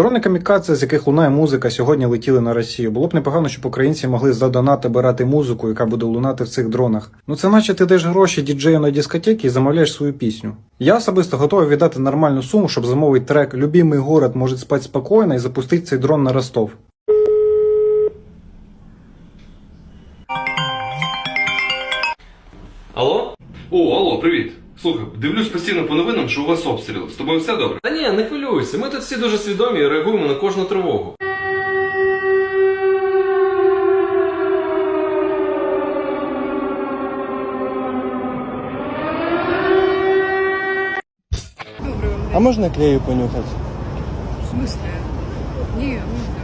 Дрони камікадзе, з яких лунає музика, сьогодні летіли на Росію. Було б непогано, щоб українці могли за донат музику, яка буде лунати в цих дронах. Ну це наче ти даєш гроші діджею на дискотеки і замовляєш свою пісню. Я особисто готовий віддати нормальну суму, щоб замовити трек Любимий город може спати спокійно і запустити цей дрон на Ростов. Алло? О, алло, привіт. Слухай, дивлюсь постійно по новинам, що у вас обстріли. З тобою все добре? Та ні, не хвилюйся. Ми тут всі дуже свідомі і реагуємо на кожну тривогу. А можна клею понюхати? В смысле? Ні, нельзя.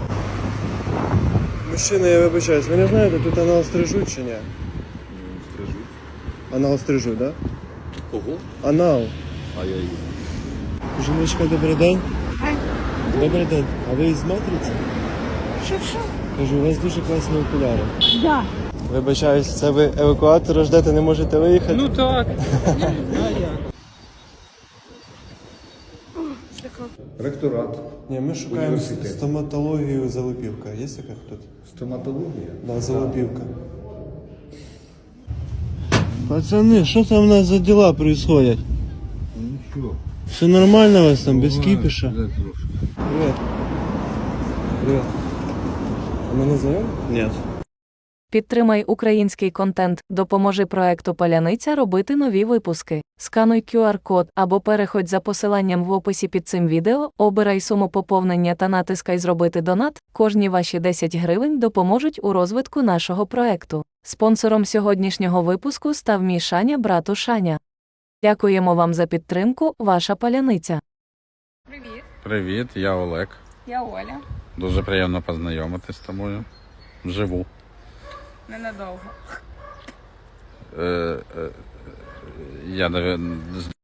Мужчина, я вибачаюсь, ви не знаєте, тут анал стрижуть чи ні? Стрижу. Анал стрижуть, да? Кого? Анал. А я їду. Жіночка, добрий день. Добрий день. А ви із матриці? Що, що? Кажу, у вас дуже класні окуляри. Да. Вибачаюсь, це ви евакуатора ждете, не можете виїхати? Ну так. Ректорат, Ні, ми шукаємо Університет. стоматологію Залупівка. Є така тут? стоматологія. Да, Залупівка. Пацаны, что там у нас за дела происходят? Ничего. Все нормально у вас там, без кипиша? Привет. Привет. А мы не знаем? Нет. Підтримай український контент, допоможи проекту Паляниця робити нові випуски. Скануй QR-код або переходь за посиланням в описі під цим відео, обирай суму поповнення та натискай Зробити донат. Кожні ваші 10 гривень допоможуть у розвитку нашого проекту. Спонсором сьогоднішнього випуску став мій Шаня брату Шаня. Дякуємо вам за підтримку, ваша паляниця. Привіт, Привіт, я Олег. я Оля. Дуже приємно познайомитись з тобою. Живу. Ненадовго. Е, е, я навіть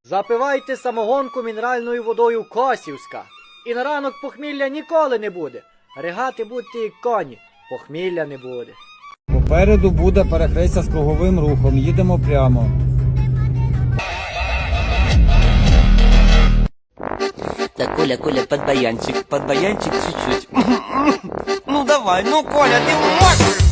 Запивайте самогонку мінеральною водою Косівська. І на ранок похмілля ніколи не буде. Ригати будьте як коні, похмілля не буде. Попереду буде перехрестя з круговим рухом. Їдемо прямо. Так, Коля, Коля, под баянчик, под баянчик чуть-чуть. Ну давай, ну Коля, ты можешь!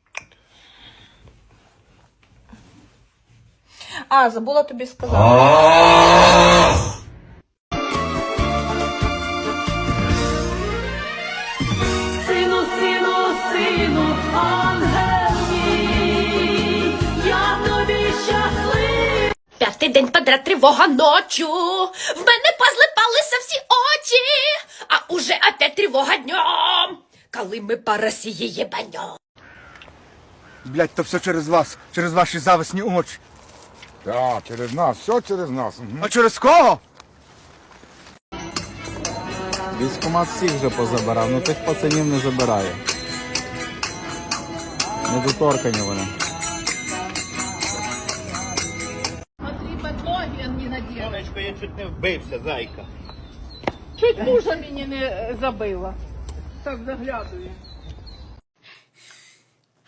А, забула тобі сказати. Сину, сину, сину, ангел мій, я тобі щасливий. П'ятий день подряд тривога ночу. В мене позлипалися всі очі, а уже опять тривога днем. Коли ми по Росії єбаньом. Блять, то все через вас, через ваші зависні очі. Так, через нас, все через нас. Мгм. А через кого? військкомат всіх вже позабирав, ну тих пацанів не забирає. Недоторкані вони. Смотри, под ноги он не надел. Сонечко, я чуть не вбився, зайка. Чуть мужа мені не забила. Так заглядує.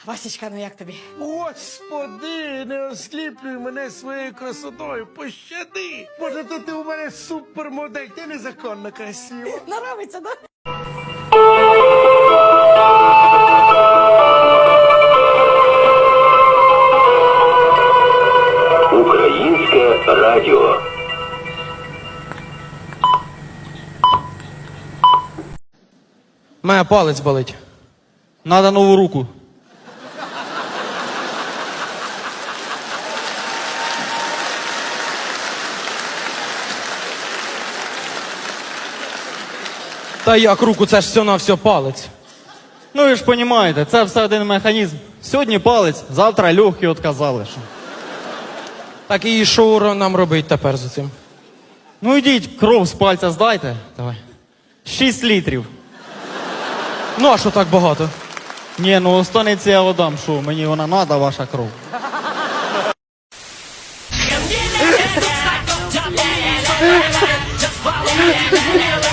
Васічка, ну як тобі? Господи, не осліплюй мене своєю красотою. Пощади! Може, то ти у мене супермодель, ти незаконно красива. Нравиться, да? Українське радіо. Мене палець болить. Надо нову руку. Та як руку, це ж все на все палець. Ну ви ж розумієте, це все один механізм. Сьогодні палець, завтра легкі отказали. Що. Так і що нам робить тепер з цим? Ну йдіть, кров з пальця здайте. Давай. 6 літрів. Ну а що так багато? Ні, ну останеться я вам, що мені вона надо, ваша кров.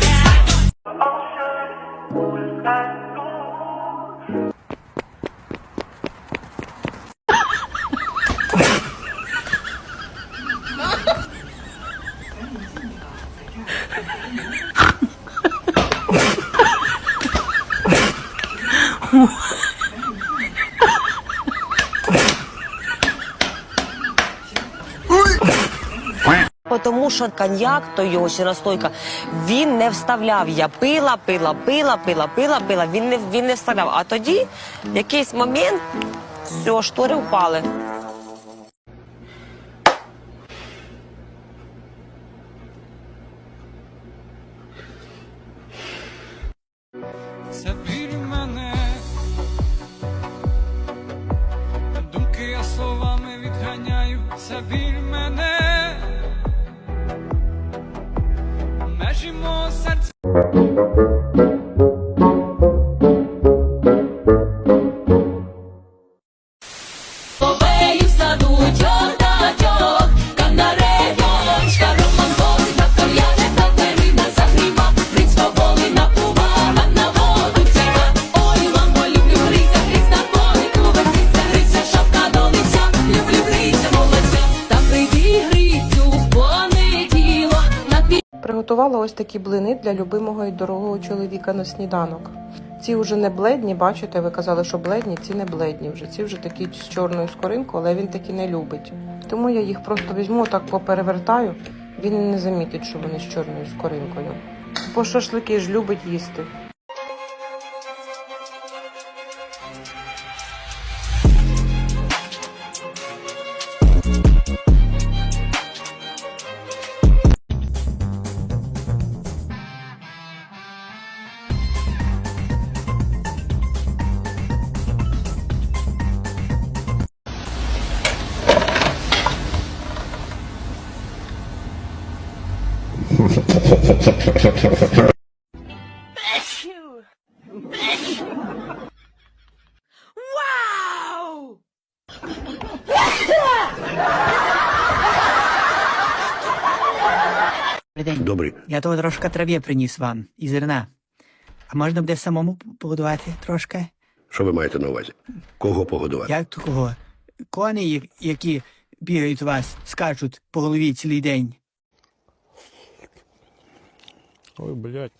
Тому що коньяк, то його ще настойка, він не вставляв. Я пила, пила, пила, пила, пила, пила. Він не, він не вставляв. А тоді, якийсь момент, все, штори впали. Приготувала ось такі блини для любимого і дорогого чоловіка на сніданок. Ці вже не бледні, бачите, ви казали, що бледні, ці не бледні вже. Ці вже такі з чорною скоринкою, але він такі не любить. Тому я їх просто візьму, так поперевертаю. Він не замітить, що вони з чорною скоринкою. Бо шашлики ж любить їсти. Добрий. Я того трошки трав'є приніс вам і зерна. А можна буде самому погодувати трошки? Що ви маєте на увазі? Кого погодувати? Як такого? Коні, які бігають у вас, скачуть по голові цілий день. Ой, блядь.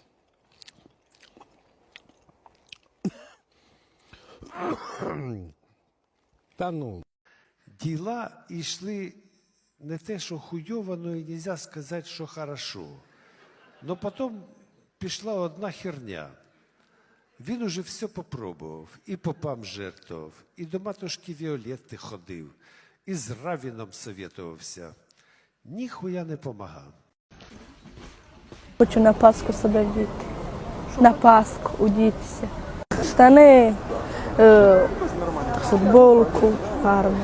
Та ну. Діла йшли не те, що хуйово, но і нельзя сказати, що хорошо. Но потім пішла одна херня. Він уже все попробував, і попам жертвував, і до матушки Віолетти ходив, і з Равіном советувався. Ніхуя не помагав. Хочу на Пасху себе вдіти. На Пасху удітися. Штани, е, футболку гарну,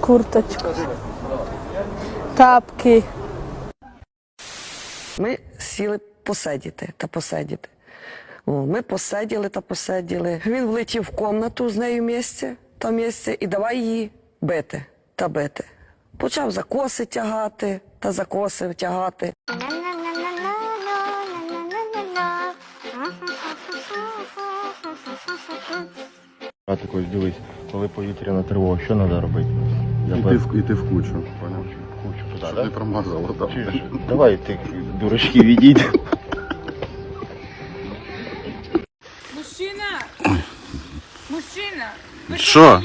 курточку, тапки. Ми сіли посидіти та посидіти. О, ми посиділи та посиділи. Він влетів в комнату з нею місце, та місце, і давай її бити та бити. Почав за коси тягати та за коси тягати. А також дивись, коли повітряна тривога, що треба робити? Іти в, іти в кучу. Понял? кучу туди, Щоб да? не промазало там. Чуєш? Давай ти, дурачки, відійдь. Мужчина! Мужчина! Що?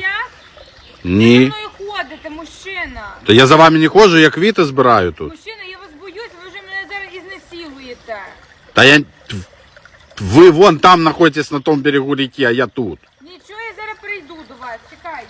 Ні. мною ходите, мужчина. То я за вами не ходжу, я квіти збираю тут. Мужчина, я вас боюсь, ви вже мене зараз ізнасилуєте. Та я. Ви вон там знаходитесь на тому берегу реки, а я тут. Нічого, я зараз прийду до вас, чекайте.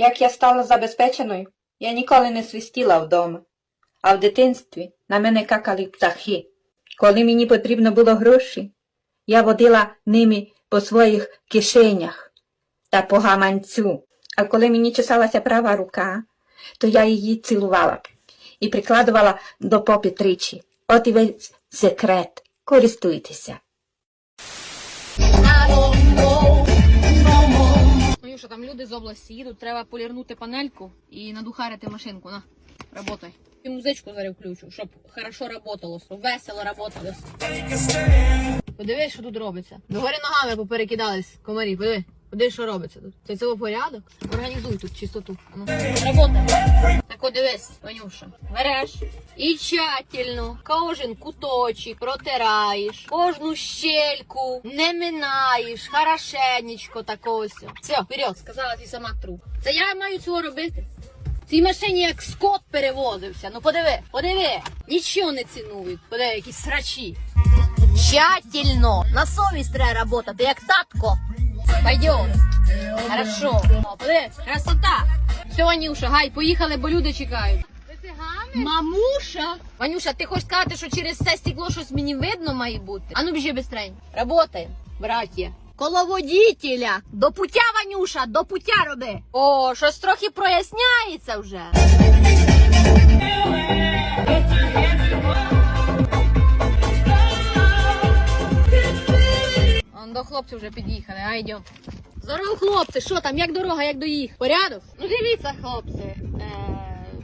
Як я стала забезпеченою, я ніколи не свистіла вдома. А в дитинстві на мене какали птахи. Коли мені потрібно було гроші, я водила ними по своїх кишенях та по гаманцю. А коли мені чесалася права рука, то я її цілувала і прикладувала до попи тричі. От і весь секрет. Користуйтеся. Що, там люди з області їдуть, треба полірнути панельку і надухарити машинку. На, работай. І музичку зараз включу, щоб хорошо работало, щоб весело работало. Подивись, що тут робиться. Догори ногами поперекидались комарі, подиви. Подивись, що робиться тут. Це цього порядок? Організуй тут чистоту. Ну, Работай. Так от дивись, Ванюша. Береш і тщательно кожен куточок протираєш, кожну щельку не минаєш, хорошенечко тако ось. Все, вперед, сказала ти сама тру. Це я маю цього робити. В цій машині як скот перевозився. Ну подиви, подиви. Нічого не цінують. Подиви, якісь срачі. Тщательно. На совість треба работати, як татко. Пойдем. Хорошо. Красота. Все, Ванюша, гай, поїхали, бо люди чекають. Мамуша! Ванюша, ти хочеш сказати, що через це стекло щось мені видно має бути? А ну біжи быстренько. Работаємо, братія. Коло водителя. До пуття, Ванюша, до пуття роби. О, щось трохи проясняється вже. До хлопців вже під'їхали, а йдемо. Здорово, хлопці, що там, як дорога, як доїхав? Порядок? Ну дивіться, хлопці. Е,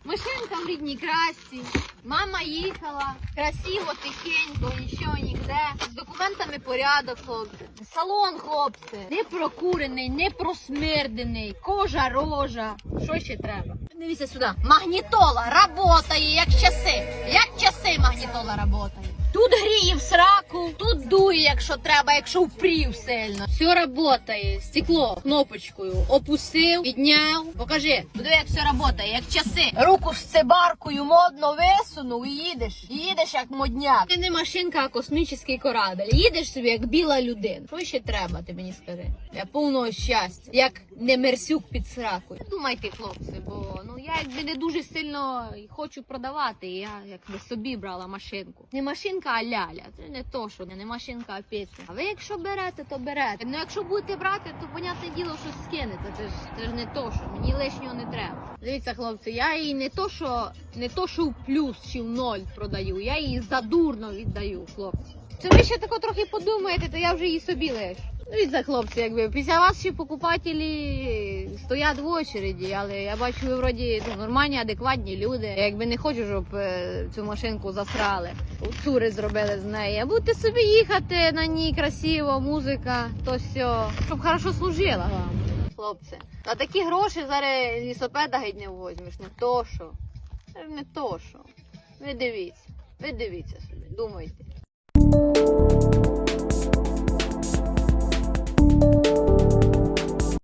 машинка в рідній красці. Мама їхала, красиво, тихенько, нічого ніде. З документами порядок, хлопці. Салон, хлопці, не прокурений, не просмирдений, кожа рожа. Що ще треба? Дивіться сюди. Магнітола работає, як часи. Як часи магнітола работає. Тут гріє в сраку, тут дує, якщо треба, якщо впрів сильно. Все работає. Стекло кнопочкою опустив, підняв. Покажи, туди як все работає, як часи. Руку з цибаркою модно висунув і їдеш. Їдеш як модняк. Ти не машинка, а космічний корабль. Їдеш собі як біла людина. Що ще треба, ти мені скажи? Для повного щастя, як не мерсюк під сракою. Думайте, хлопці, бо ну я якби не дуже сильно хочу продавати. Я якби собі брала машинку. Не машинка, а ляля. Це не то, що не машинка, а пісня. А ви якщо берете, то берете. Ну якщо будете брати, то понятне діло, що скинете. Це ж це ж не то, що мені лишнього не треба. Дивіться, хлопці, я її не то, що не то, що в плюс чи в ноль продаю, я її задурно віддаю, хлопці. Це ви ще тако трохи подумаєте, то я вже її собі лишу. Дивіться, хлопці, якби після вас ще покупателі стоять в очереді, але я бачу, ви вроді ну, нормальні, адекватні люди. Якби не хочу, щоб е, цю машинку засрали, цури зробили з неї. А будете собі їхати на ній красиво, музика, то все, щоб хорошо служила вам. Хлопці, на такі гроші зараз лісопеда геть не возьмеш, не то що. Не то що. Ви дивіться, ви дивіться собі, думайте.